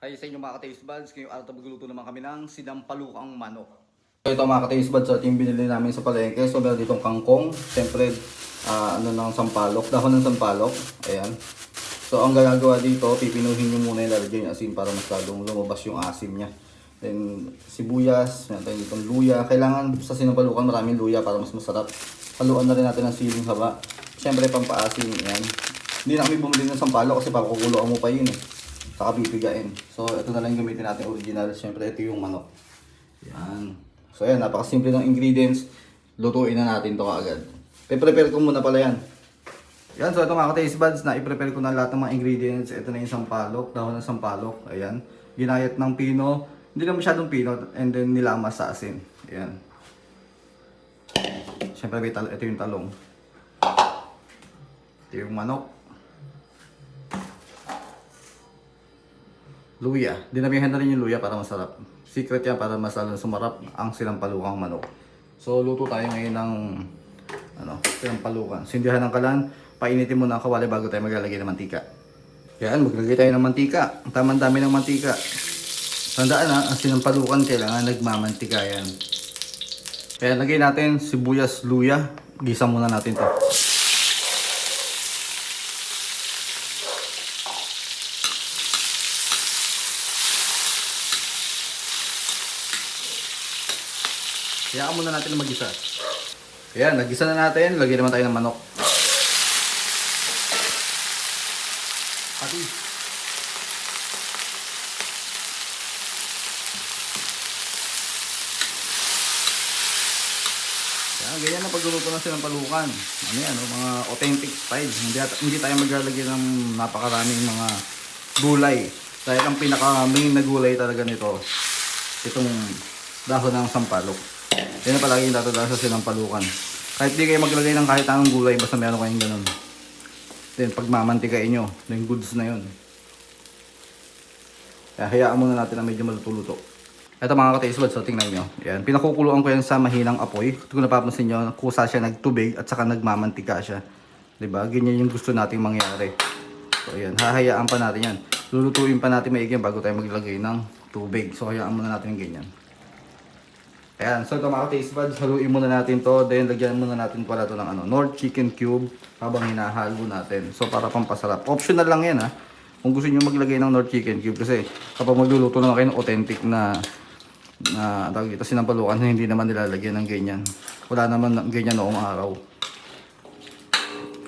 Hi sa inyo mga ka-taste buds, ngayong araw magluto naman kami ng sinampalukang manok. So ito mga ka-taste buds, ito yung binili namin sa palengke. So meron ditong kangkong, siyempre ah, ano ng sampalok, dahon ng sampalok. Ayan. So ang gagagawa dito, pipinuhin nyo muna yung lalagyan yung asin para mas lalong lumabas yung asim niya. Then sibuyas, meron tayong ditong luya. Kailangan sa sinampalukan maraming luya para mas masarap. Haluan na rin natin ng siling haba. Siyempre pampaasim, yan. Hindi na kami bumili ng sampalok kasi pakukuloan mo pa yun eh saka pipigain. So, ito na lang yung gamitin natin original. Siyempre, ito yung manok. Yan. So, ayan, napakasimple ng ingredients. Lutuin na natin to kaagad. Pe-prepare ko muna pala yan. Yan, so ito mga ka-taste buds na i-prepare ko na lahat ng mga ingredients. Ito na yung sampalok, dahon ng sampalok. Ayan. Ginayat ng pino. Hindi na masyadong pino. And then nilamas sa asin. Ayan. Siyempre, ito yung talong. Ito yung manok. Luya. Dinamihan na rin yung luya para masarap. Secret yan para mas lalo sumarap ang sinampalukang manok. So, luto tayo ngayon ng ano, sinampalukan. Sindihan ng kalan, painitin mo na ang kawali bago tayo maglalagay ng mantika. Yan, maglagay tayo ng mantika. Ang tamang dami ng mantika. Tandaan ha, ang sinampalukan kailangan nagmamantika yan. Kaya lagay natin sibuyas, luya. Gisa muna natin to. Hayaan muna natin na mag-isa. Ayan, nag-isa na natin. Lagyan naman tayo ng manok. Pati. Yan, ganyan ang pagluluto ng sinampalukan. Ano yan, oh, mga authentic style. Hindi, hindi tayo maglalagay ng napakaraming mga gulay. Dahil ang pinaka-main na gulay talaga nito, itong dahon ng sampalok. Yan na palagi yung tatandaan sa sinampalukan. Kahit di kayo maglagay ng kahit anong gulay, basta meron kayong ganun. Then pag mamantikain nyo, yung goods na yun. Kaya hayaan muna natin na medyo maluto-luto. Ito mga ka-taste buds, so tingnan nyo. Yan, pinakukuluan ko yan sa mahinang apoy. Kung napapansin nyo, kusa siya nagtubig at saka nagmamantika siya. 'Di ba? Ganyan yung gusto nating mangyari. So yan, hahayaan pa natin yan. Lulutuin pa natin maigi yan bago tayo maglagay ng tubig. So hayaan muna natin ganyan. Ayan, so ito mga taste buds, haluin muna natin to, then lagyan muna natin pala to ng ano, North Chicken Cube habang hinahalo natin. So para pampasarap. Optional lang yan ha. Kung gusto niyo maglagay ng North Chicken Cube kasi kapag magluluto naman kayo ng authentic na na tawag dito sinampalukan hindi naman nilalagyan ng ganyan. Wala naman ng ganyan noong araw.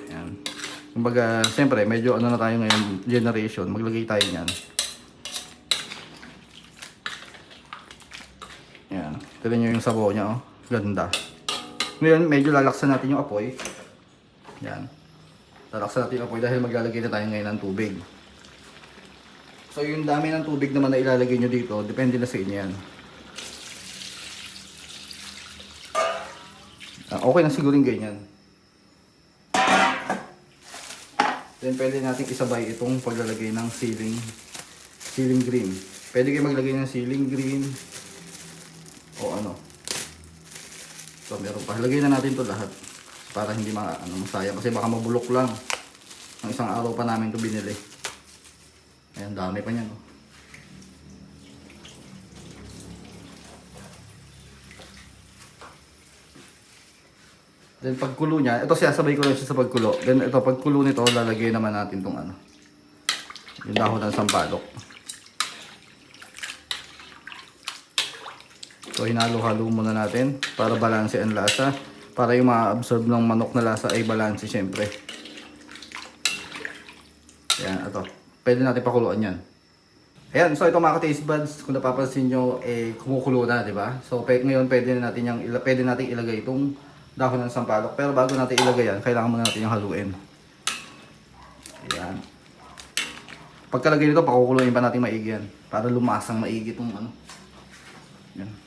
Ayan. Kumbaga, siyempre, medyo ano na tayo ngayon, generation, maglagay tayo niyan. Yan. Tignan nyo yung sabaw niya, oh. Ganda. Ngayon, medyo lalaksan natin yung apoy. Yan. Lalaksan natin yung apoy dahil maglalagay na tayo ngayon ng tubig. So, yung dami ng tubig naman na ilalagay nyo dito, depende na sa inyo yan. Ah, okay na siguro yung ganyan. Then, pwede natin isabay itong paglalagay ng ceiling, ceiling green. Pwede kayo maglagay ng ceiling green, o ano. So meron pa. Lagay na natin to lahat para hindi ma ano, masayang kasi baka mabulok lang. Ang isang araw pa namin to binili. Ayan, dami pa niyan. Oh. Then pagkulo niya, ito siya sabay ko lang siya sa pagkulo. Then ito pagkulo nito, lalagay naman natin tong ano. Yung dahon ng sampalok. So hinalo-halo muna natin para balanse ang lasa. Para yung ma-absorb ng manok na lasa ay balanse syempre. Yan, ito. Pwede natin pakuluan yan. Ayan, so ito mga ka-taste buds, kung napapansin nyo, eh, kumukulo na, di ba? So pe- ngayon pwede na natin yung, pwede natin ilagay itong dahon ng sampalok. Pero bago natin ilagay yan, kailangan muna natin yung haluin. Ayan. Pagkalagay nito, pakukuluin pa natin maigi yan. Para lumasang maigi itong ano. Yan.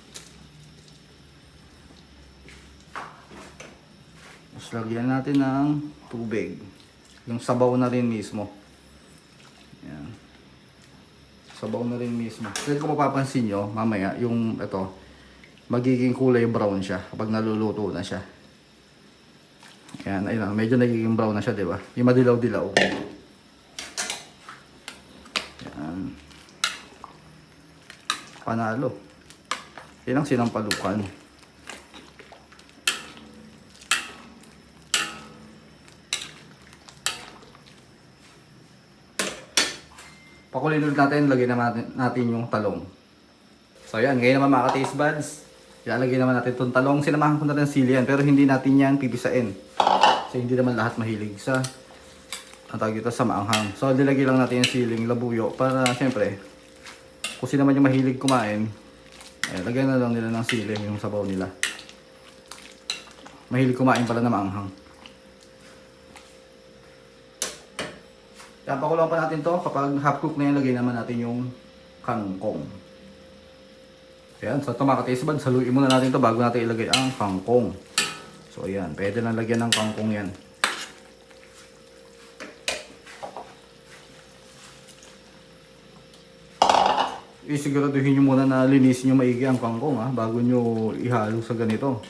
Tapos lagyan natin ng tubig. Yung sabaw na rin mismo. Yan. Sabaw na rin mismo. Kasi kung mapapansin nyo, mamaya, yung ito, magiging kulay brown siya kapag naluluto na siya. Yan, ayun lang. Medyo nagiging brown na siya, di ba? Yung madilaw-dilaw. Yan. Panalo. Yan ang sinampalukan. Pakulin ulit natin, lagyan naman natin, natin yung talong. So yan, ngayon naman mga ka-taste buds, ilalagay naman natin itong talong. Sinamahan ko na rin sili yan, pero hindi natin yan pipisain. Kasi hindi naman lahat mahilig sa ang tawag dito sa maanghang. So nilagay lang natin yung siling labuyo para syempre kung sino man yung mahilig kumain, eh, lagyan na lang nila ng sili yung sabaw nila. Mahilig kumain pala na maanghang. Yan, pakulang pa natin to. Kapag half cook na yan, lagay naman natin yung kangkong. Ayan, so ito mga ka-taste buds, haluin muna natin to bago natin ilagay ang kangkong. So ayan, pwede na lagyan ng kangkong yan. Isiguraduhin nyo muna na linisin nyo maigi ang kangkong ha, bago nyo ihalo sa ganito.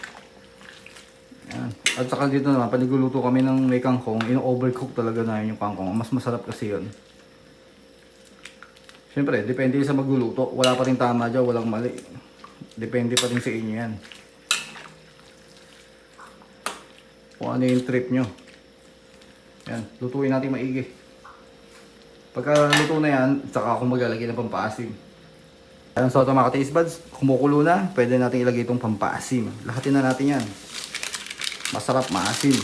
At saka dito naman, pag nagluluto kami ng may kangkong, ino-overcook talaga na yung kangkong. Mas masarap kasi yun. Siyempre, depende sa magluluto. Wala pa rin tama dyan, walang mali. Depende pa rin sa inyo yan. Kung ano yung trip nyo. Yan, lutuin natin maigi. Pagka luto na yan, saka ako maglalagay ng pampaasim. Ayan, so ito mga ka-taste buds, kumukulo na, pwede natin ilagay itong pampaasim. Lahatin na natin yan. Masarap, maasim.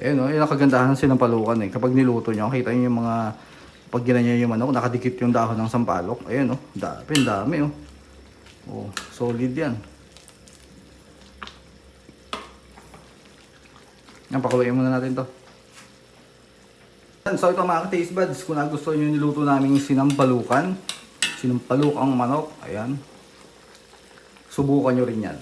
Eh no, yung kagandahan sa palukan eh. Kapag niluto nyo, kita nyo yung mga pag ginanyan yung manok, nakadikit yung dahon ng sampalok. Ayun oh, dami, dami oh. Oh, solid yan. Yan, pakuluin muna natin to. So ito mga taste buds, kung nagustuhan nyo niluto namin sinampalukan, sinampalukang manok, ayan. Subukan nyo rin yan.